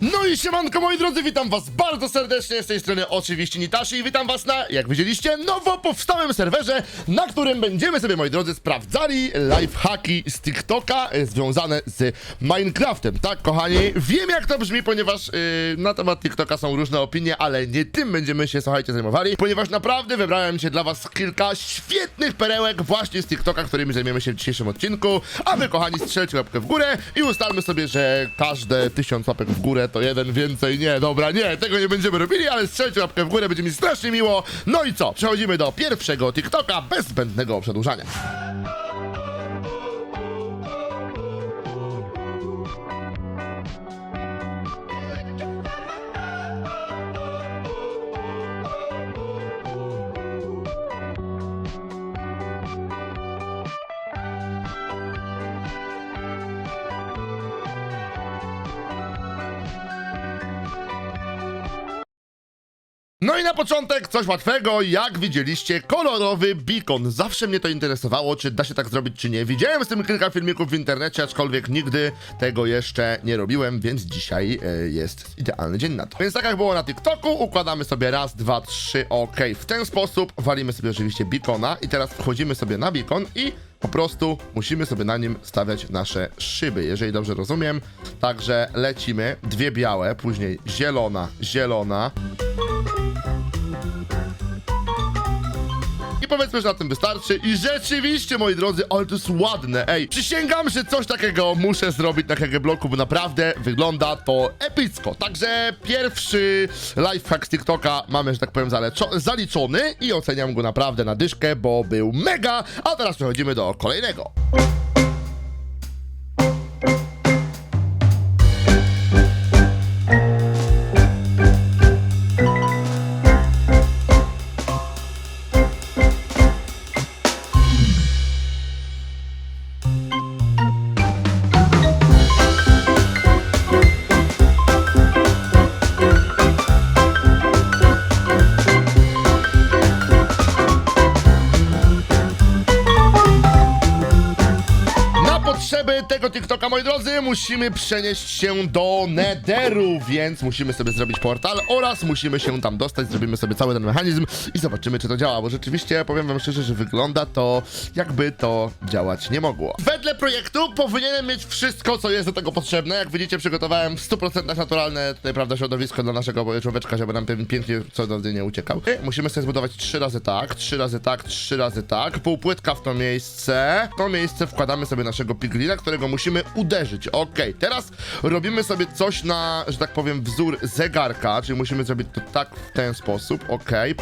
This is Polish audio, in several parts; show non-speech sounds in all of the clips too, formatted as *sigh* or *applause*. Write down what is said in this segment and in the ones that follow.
No i siemanko moi drodzy, witam was bardzo serdecznie, z tej strony oczywiście Nitashi i witam was na, jak widzieliście, nowo powstałym serwerze, na którym będziemy sobie, moi drodzy, sprawdzali lifehacki z TikToka e, związane z Minecraftem, tak kochani? Wiem jak to brzmi, ponieważ yy, na temat TikToka są różne opinie, ale nie tym będziemy się, słuchajcie, zajmowali, ponieważ naprawdę wybrałem się dla was kilka świetnych perełek właśnie z TikToka, którymi zajmiemy się w dzisiejszym odcinku, a wy, kochani, strzelcie łapkę w górę i ustalmy sobie, że każde tysiąc łapek w górę to jeden więcej. Nie, dobra, nie, tego nie będziemy robili, ale strzelcie łapkę w górę, będzie mi strasznie miło. No i co? Przechodzimy do pierwszego TikToka bez zbędnego przedłużania. No i na początek coś łatwego, jak widzieliście, kolorowy beacon. Zawsze mnie to interesowało, czy da się tak zrobić, czy nie. Widziałem z tym kilka filmików w internecie, aczkolwiek nigdy tego jeszcze nie robiłem, więc dzisiaj e, jest idealny dzień na to. Więc tak jak było na TikToku, układamy sobie raz, dwa, trzy, ok. W ten sposób walimy sobie oczywiście beacona i teraz wchodzimy sobie na beacon i po prostu musimy sobie na nim stawiać nasze szyby, jeżeli dobrze rozumiem. Także lecimy, dwie białe, później zielona, zielona. I powiedzmy, że na tym wystarczy. I rzeczywiście, moi drodzy, ale to jest ładne. Ej, przysięgam, że coś takiego muszę zrobić na KG Bloku, bo naprawdę wygląda to epicko. Także pierwszy lifehack z TikToka mamy, że tak powiem, zaliczony i oceniam go naprawdę na dyszkę, bo był mega. A teraz przechodzimy do kolejnego. Tego TikToka, moi drodzy, musimy przenieść się do Netheru, więc musimy sobie zrobić portal oraz musimy się tam dostać, zrobimy sobie cały ten mechanizm i zobaczymy, czy to działa, bo rzeczywiście, powiem wam szczerze, że wygląda to, jakby to działać nie mogło. Wedle projektu powinienem mieć wszystko, co jest do tego potrzebne. Jak widzicie, przygotowałem w 100% naturalne, tutaj, prawda, środowisko dla naszego człowieczka, żeby nam pięknie cudownie nie uciekał. I musimy sobie zbudować trzy razy tak, trzy razy tak, trzy razy tak, półpłytka w to miejsce. W to miejsce wkładamy sobie naszego piglina, którego musimy uderzyć. Okej, teraz robimy sobie coś na, że tak powiem, wzór zegarka, czyli musimy zrobić to tak w ten sposób, okej.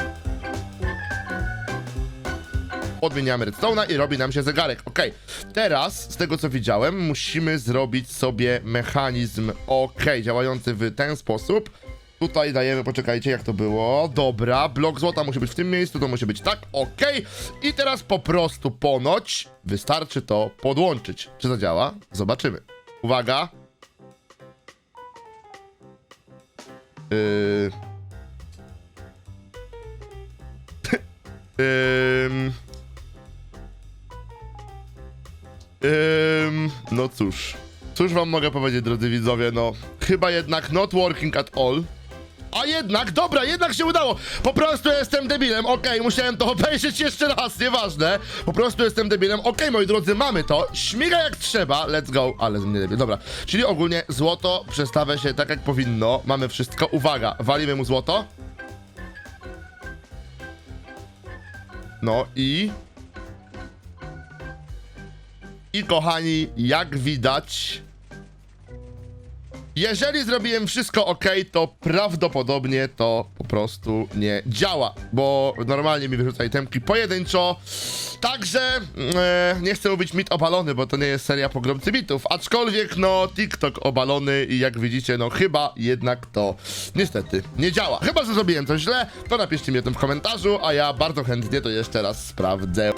Odmieniamy redstone'a i robi nam się zegarek. Okej, teraz z tego co widziałem, musimy zrobić sobie mechanizm, okej, działający w ten sposób. Tutaj dajemy, poczekajcie, jak to było. Dobra, blok złota musi być w tym miejscu, to musi być tak, okej. I teraz po prostu ponoć wystarczy to podłączyć. Czy to działa? Zobaczymy. Uwaga. Yy... *laughs* Ym... Ym... No cóż. Cóż wam mogę powiedzieć, drodzy widzowie, no... Chyba jednak not working at all. A jednak, dobra, jednak się udało. Po prostu jestem debilem, okej, musiałem to obejrzeć jeszcze raz, nieważne. Po prostu jestem debilem, okej, moi drodzy, mamy to. Śmiga jak trzeba, let's go. Ale z mnie debil, dobra. Czyli ogólnie złoto przestawia się tak jak powinno. Mamy wszystko, uwaga, walimy mu złoto. No i... I kochani, jak widać, jeżeli zrobiłem wszystko ok, to prawdopodobnie to po prostu nie działa, bo normalnie mi wyrzuca itemki pojedynczo. Także e, nie chcę mówić mit obalony, bo to nie jest seria pogromcy mitów, aczkolwiek no TikTok obalony i jak widzicie, no chyba jednak to niestety nie działa. Chyba, że zrobiłem coś źle, to napiszcie mi o tym w komentarzu, a ja bardzo chętnie to jeszcze raz sprawdzę.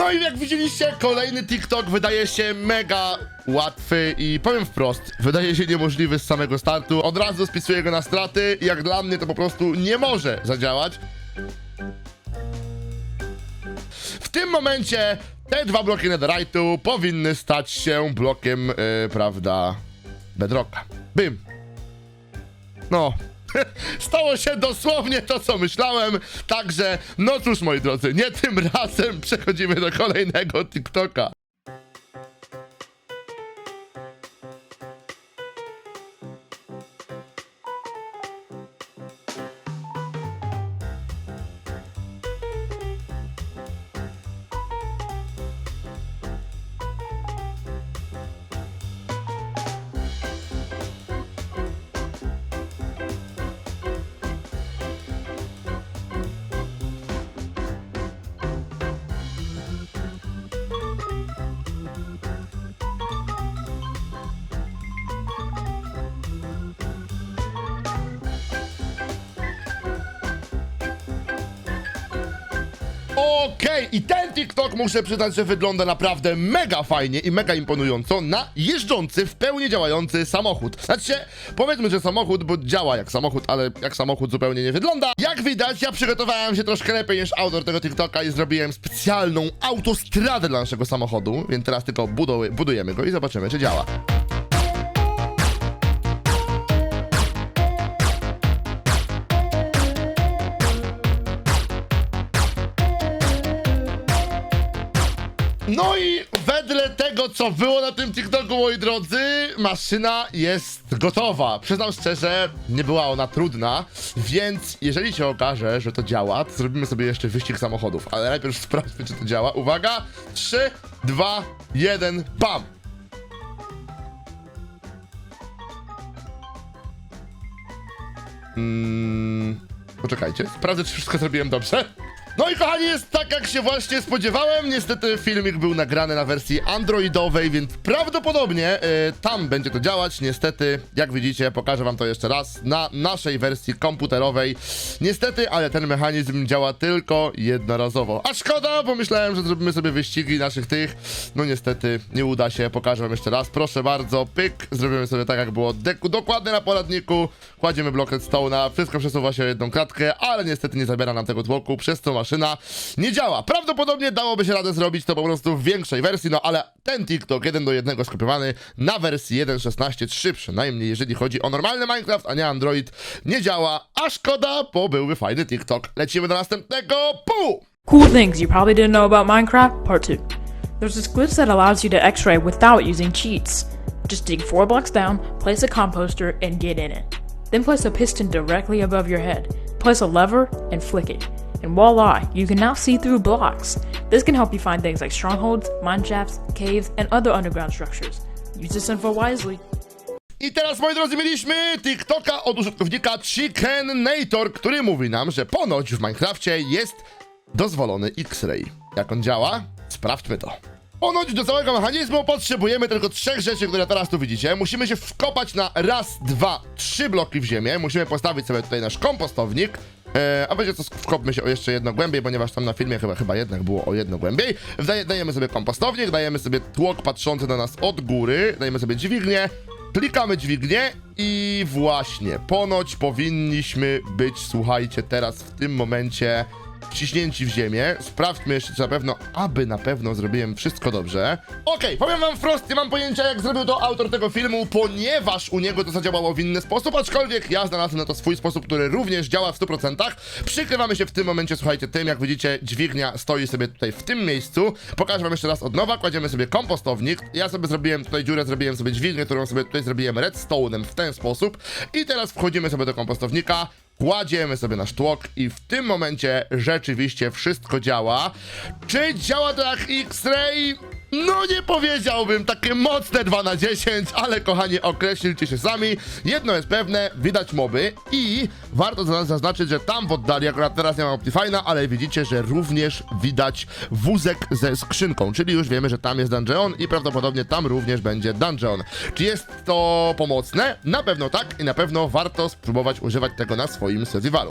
No i jak widzieliście, kolejny TikTok wydaje się mega łatwy i powiem wprost, wydaje się niemożliwy z samego startu. Od razu spisuję go na straty jak dla mnie to po prostu nie może zadziałać. W tym momencie te dwa bloki netherite'u powinny stać się blokiem, yy, prawda, bedrocka. Bym. No. *laughs* Stało się dosłownie to, co myślałem. Także, no cóż, moi drodzy, nie tym *laughs* razem przechodzimy do kolejnego TikToka. Okej, i ten TikTok muszę przyznać, że wygląda naprawdę mega fajnie i mega imponująco na jeżdżący, w pełni działający samochód. Znaczy, powiedzmy, że samochód, bo działa jak samochód, ale jak samochód zupełnie nie wygląda. Jak widać, ja przygotowałem się troszkę lepiej niż autor tego TikToka i zrobiłem specjalną autostradę dla naszego samochodu, więc teraz tylko budujemy go i zobaczymy, czy działa. No i wedle tego, co było na tym TikToku, moi drodzy, maszyna jest gotowa. Przyznam szczerze, nie była ona trudna, więc jeżeli się okaże, że to działa, to zrobimy sobie jeszcze wyścig samochodów. Ale najpierw *laughs* sprawdźmy, czy to działa. Uwaga! 3, 2, 1, bam! Mm, poczekajcie, sprawdzę, czy wszystko zrobiłem dobrze. No i kochani, jest tak jak się właśnie spodziewałem. Niestety filmik był nagrany na wersji androidowej, więc prawdopodobnie y, tam będzie to działać. Niestety, jak widzicie, pokażę wam to jeszcze raz na naszej wersji komputerowej. Niestety, ale ten mechanizm działa tylko jednorazowo. A szkoda, bo myślałem, że zrobimy sobie wyścigi naszych tych. No niestety, nie uda się. Pokażę wam jeszcze raz. Proszę bardzo, pyk. Zrobimy sobie tak, jak było dokładnie na poradniku. Kładziemy blok redstone'a, wszystko przesuwa się o jedną kratkę, ale niestety nie zabiera nam tego tłoku, przez co maszyna nie działa. Prawdopodobnie dałoby się radę zrobić to po prostu w większej wersji, no ale ten TikTok 1 do 1 skopiowany na wersji 1.16.3 przynajmniej, jeżeli chodzi o normalny Minecraft, a nie Android, nie działa, a szkoda, bo byłby fajny TikTok. Lecimy do następnego, pu! Cool things you probably didn't know about Minecraft, Part 2. There's this glitch that allows you to x-ray without using cheats. Just dig four blocks down, place a composter, and get in it. Then place a piston directly above your head. Place a lever and flick it. And voila, you can now see through blocks. This can help you find things like strongholds, caves, and other underground structures. Use this info wisely. I teraz, moi drodzy, mieliśmy TikToka od użytkownika Chickenator, który mówi nam, że ponoć w Minecrafcie jest dozwolony X-Ray. Jak on działa? Sprawdźmy to. Ponoć do całego mechanizmu potrzebujemy tylko trzech rzeczy, które teraz tu widzicie. Musimy się wkopać na raz, dwa, trzy bloki w ziemię. Musimy postawić sobie tutaj nasz kompostownik. E, a będzie to wkopmy się o jeszcze jedno głębiej, ponieważ tam na filmie chyba, chyba jednak było o jedno głębiej. Wdaje, dajemy sobie kompostownik, dajemy sobie tłok patrzący na nas od góry, dajemy sobie dźwignię, klikamy dźwignię i właśnie, ponoć powinniśmy być, słuchajcie, teraz w tym momencie wciśnięci w ziemię. Sprawdźmy jeszcze, czy na pewno, aby na pewno zrobiłem wszystko dobrze. Okej, powiem wam wprost, nie mam pojęcia, jak zrobił to autor tego filmu, ponieważ u niego to zadziałało w inny sposób, aczkolwiek ja znalazłem na to swój sposób, który również działa w 100%. Przykrywamy się w tym momencie, słuchajcie, tym, jak widzicie, dźwignia stoi sobie tutaj w tym miejscu. Pokażę wam jeszcze raz od nowa, kładziemy sobie kompostownik. Ja sobie zrobiłem tutaj dziurę, zrobiłem sobie dźwignię, którą sobie tutaj zrobiłem redstone'em w ten sposób. I teraz wchodzimy sobie do kompostownika, Kładziemy sobie nasz tłok i w tym momencie rzeczywiście wszystko działa. Czy działa to jak X-Ray? No nie powiedziałbym, takie mocne 2 na 10, ale kochani, określcie się sami. Jedno jest pewne, widać moby i warto za- zaznaczyć, że tam w oddali, akurat teraz nie mam Optifine'a, ale widzicie, że również widać wózek ze skrzynką, czyli już wiemy, że tam jest dungeon i prawdopodobnie tam również będzie dungeon. Czy jest to pomocne? Na pewno tak i na pewno warto spróbować używać tego na swoim survivalu.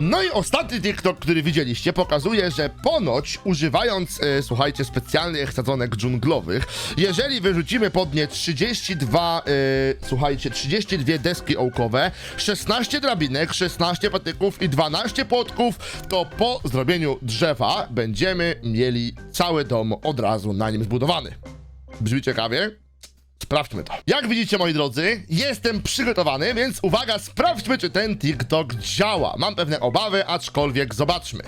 No i ostatni TikTok, który widzieliście, pokazuje, że ponoć używając, e, słuchajcie, specjalnych sadzonek dżunglowych, jeżeli wyrzucimy pod nie 32, e, słuchajcie, 32 deski ołkowe, 16 drabinek, 16 patyków i 12 płotków, to po zrobieniu drzewa będziemy mieli cały dom od razu na nim zbudowany. Brzmi ciekawie? Sprawdźmy to. Jak widzicie, moi drodzy, jestem przygotowany, więc uwaga, sprawdźmy, czy ten TikTok działa. Mam pewne obawy, aczkolwiek zobaczmy.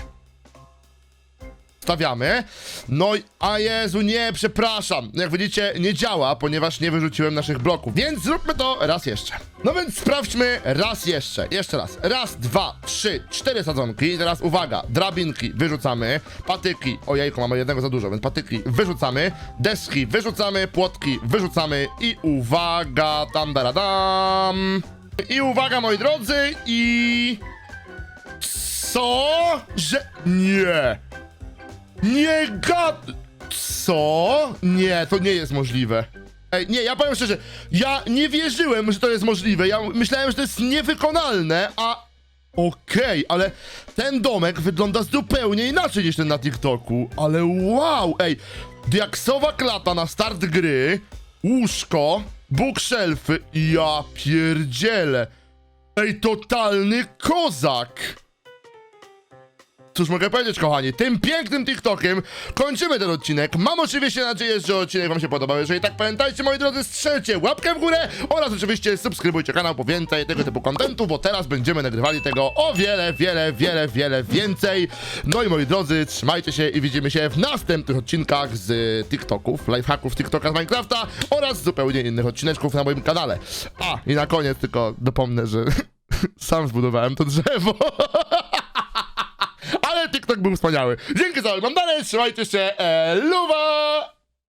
Stawiamy. No i, a Jezu, nie, przepraszam. Jak widzicie, nie działa, ponieważ nie wyrzuciłem naszych bloków. Więc zróbmy to raz jeszcze. No więc sprawdźmy raz jeszcze. Jeszcze raz. Raz, dwa, trzy, cztery sadzonki. Teraz uwaga, drabinki wyrzucamy, patyki, ojejku, mamy jednego za dużo, więc patyki wyrzucamy, deski wyrzucamy, płotki wyrzucamy i uwaga, tam, daradam. I uwaga, moi drodzy, i... Co? Że... Nie! Nie gad... Co? Nie, to nie jest możliwe. Ej, nie, ja powiem szczerze, ja nie wierzyłem, że to jest możliwe. Ja myślałem, że to jest niewykonalne, a... Okej, ale ten domek wygląda zupełnie inaczej niż ten na TikToku. Ale wow, ej, diaksowa klata na start gry, łóżko, bookshelfy, ja pierdzielę. Ej, totalny kozak. Cóż mogę powiedzieć, kochani, tym pięknym TikTokiem kończymy ten odcinek. Mam oczywiście nadzieję, że odcinek wam się podobał. Jeżeli tak, pamiętajcie, moi drodzy, strzelcie łapkę w górę oraz oczywiście subskrybujcie kanał po więcej tego typu kontentu, bo teraz będziemy nagrywali tego o wiele, wiele, wiele, wiele więcej. No i moi drodzy, trzymajcie się i widzimy się w następnych odcinkach z TikToków, lifehacków TikToka z Minecrafta oraz zupełnie innych odcineczków na moim kanale. A, i na koniec tylko dopomnę, że *laughs* sam zbudowałem to drzewo. *laughs* TikTok był wspaniały. Dzięki za oglądanie, trzymajcie się, e, luwa!